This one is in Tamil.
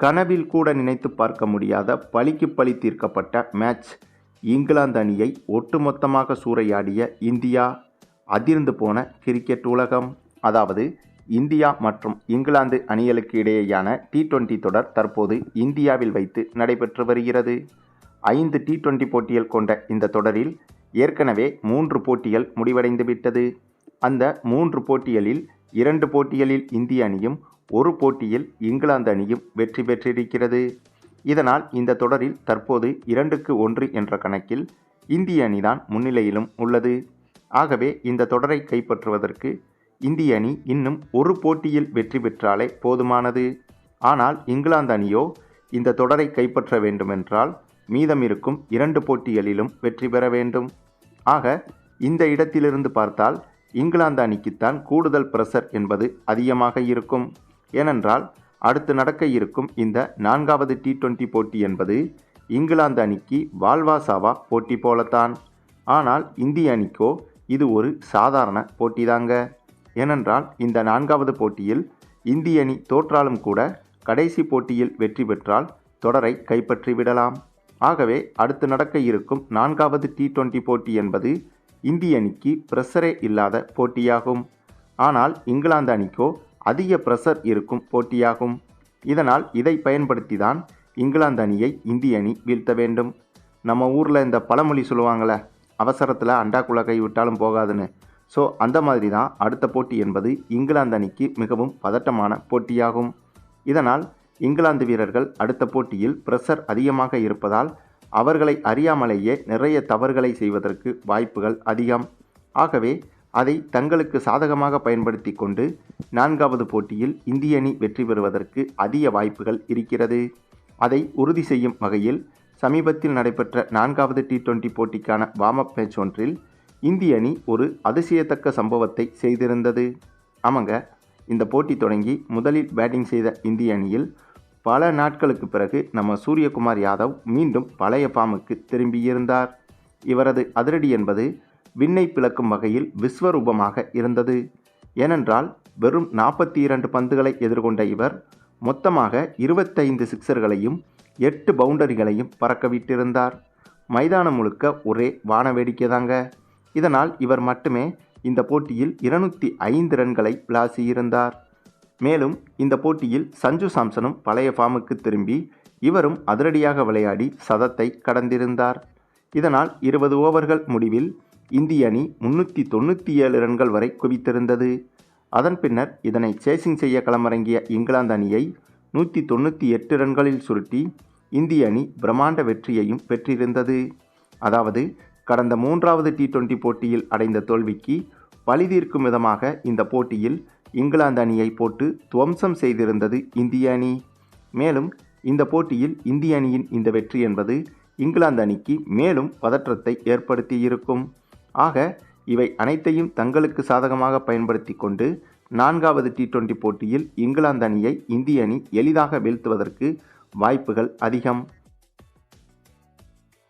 கனவில் கூட நினைத்து பார்க்க முடியாத பழிக்கு பழி தீர்க்கப்பட்ட மேட்ச். இங்கிலாந்து அணியை ஒட்டுமொத்தமாக சூறையாடிய இந்தியா அதிர்ந்து போன கிரிக்கெட் உலகம். அதாவது இந்தியா மற்றும் இங்கிலாந்து அணிகளுக்கு இடையேயான டி டுவெண்டி தொடர் தற்போது இந்தியாவில் வைத்து நடைபெற்று வருகிறது. ஐந்து டி டுவெண்டி போட்டிகள் கொண்ட இந்த தொடரில் ஏற்கனவே மூன்று போட்டிகள் முடிவடைந்து விட்டது அந்த மூன்று போட்டிகளில் இரண்டு போட்டிகளில் இந்திய அணியும் ஒரு போட்டியில் இங்கிலாந்து அணியும் வெற்றி பெற்றிருக்கிறது. இதனால் இந்த தொடரில் தற்போது இரண்டுக்கு ஒன்று என்ற கணக்கில் இந்திய அணிதான் முன்னிலையிலும் உள்ளது. ஆகவே இந்த தொடரை கைப்பற்றுவதற்கு இந்திய அணி இன்னும் ஒரு போட்டியில் வெற்றி பெற்றாலே போதுமானது. ஆனால் இங்கிலாந்து அணியோ இந்த தொடரை கைப்பற்ற வேண்டுமென்றால் மீதம் இருக்கும் இரண்டு போட்டிகளிலும் வெற்றி பெற வேண்டும். ஆக இந்த இடத்திலிருந்து பார்த்தால் இங்கிலாந்து அணிக்குத்தான் கூடுதல் பிரஷர் என்பது அதிகமாக இருக்கும். ஏனென்றால் அடுத்து நடக்க இருக்கும் இந்த நான்காவது டி டுவெண்ட்டி போட்டி என்பது இங்கிலாந்து அணிக்கு வால்வா சாவா போட்டி போலத்தான். ஆனால் இந்திய அணிக்கோ இது ஒரு சாதாரண போட்டிதாங்க. ஏனென்றால் இந்த நான்காவது போட்டியில் இந்திய அணி தோற்றாலும் கூட கடைசி போட்டியில் வெற்றி பெற்றால் தொடரை கைப்பற்றி விடலாம். ஆகவே அடுத்து நடக்க இருக்கும் நான்காவது டி டுவெண்ட்டி போட்டி என்பது இந்திய அணிக்கு பிரஷரே இல்லாத போட்டியாகும். ஆனால் இங்கிலாந்து அணிக்கோ அதிக பிரஷர் இருக்கும் போட்டியாகும். இதனால் இதை பயன்படுத்தி தான் இங்கிலாந்து அணியை இந்திய அணி வீழ்த்த வேண்டும். நம்ம ஊரில் இந்த பழமொழி சொல்லுவாங்களே அவசரத்தில் அண்டாக்குள்ள கை விட்டாலும் போகாதுன்னு. ஸோ அந்த மாதிரி தான் அடுத்த போட்டி என்பது இங்கிலாந்து அணிக்கு மிகவும் பதட்டமான போட்டியாகும். இதனால் இங்கிலாந்து வீரர்கள் அடுத்த போட்டியில் பிரஷர் அதிகமாக இருப்பதால் அவர்களை அறியாமலேயே நிறைய தவறுகளை செய்வதற்கு வாய்ப்புகள் அதிகம். ஆகவே அதை தங்களுக்கு சாதகமாக பயன்படுத்தி கொண்டு நான்காவது போட்டியில் இந்திய அணி வெற்றி பெறுவதற்கு அதிக வாய்ப்புகள் இருக்கிறது. அதை உறுதி செய்யும் வகையில் சமீபத்தில் நடைபெற்ற நான்காவது டி டுவெண்டி போட்டிக்கான வார்ம் அப் மேட்ச் ஒன்றில் இந்திய அணி ஒரு அதிசயத்தக்க சம்பவத்தை செய்திருந்தது. ஆமாங்க இந்த போட்டி தொடங்கி முதலில் பேட்டிங் செய்த இந்திய அணியில் பல நாட்களுக்கு பிறகு நம்ம சூரியகுமார் யாதவ் மீண்டும் பழைய பாமுக்கு திரும்பியிருந்தார் இவரது அதிரடி என்பது விண்ணை பிளக்கும் வகையில் விஸ்வரூபமாக இருந்தது. ஏனென்றால் வெறும் நாற்பத்தி இரண்டு பந்துகளை எதிர்கொண்ட இவர் மொத்தமாக இருபத்தைந்து சிக்சர்களையும் எட்டு பவுண்டரிகளையும் பறக்க விட்டிருந்தார் மைதானம் முழுக்க ஒரே வானவேடிக்கை தாங்க இதனால் இவர் மட்டுமே இந்த போட்டியில் இருநூற்றி ஐந்து ரன்களை விளாசியிருந்தார். மேலும் இந்த போட்டியில் சஞ்சு சாம்சனும் பழைய ஃபார்முக்கு திரும்பி இவரும் அதிரடியாக விளையாடி சதத்தை கடந்திருந்தார். இதனால் இருபது ஓவர்கள் முடிவில் இந்திய அணி முன்னூற்றி தொண்ணூற்றி ஏழு ரன்கள் வரை குவித்திருந்தது. அதன் பின்னர் இதனை சேசிங் செய்ய களமிறங்கிய இங்கிலாந்து அணியை நூற்றி தொண்ணூற்றி எட்டு ரன்களில் சுருட்டி இந்திய அணி பிரம்மாண்ட வெற்றியையும் பெற்றிருந்தது. அதாவது கடந்த மூன்றாவது டி டுவெண்டி போட்டியில் அடைந்த தோல்விக்கு பழிதீர்க்கும் விதமாக இந்த போட்டியில் இங்கிலாந்து அணியை போட்டு துவம்சம் செய்திருந்தது இந்திய அணி. மேலும் இந்த போட்டியில் இந்திய அணியின் இந்த வெற்றி என்பது இங்கிலாந்து அணிக்கு மேலும் பதற்றத்தை ஏற்படுத்தியிருக்கும். ஆக இவை அனைத்தையும் தங்களுக்கு சாதகமாக பயன்படுத்தி கொண்டு நான்காவது டி டுவெண்டி போட்டியில் இங்கிலாந்து அணியை இந்திய அணி எளிதாக வீழ்த்துவதற்கு வாய்ப்புகள் அதிகம்.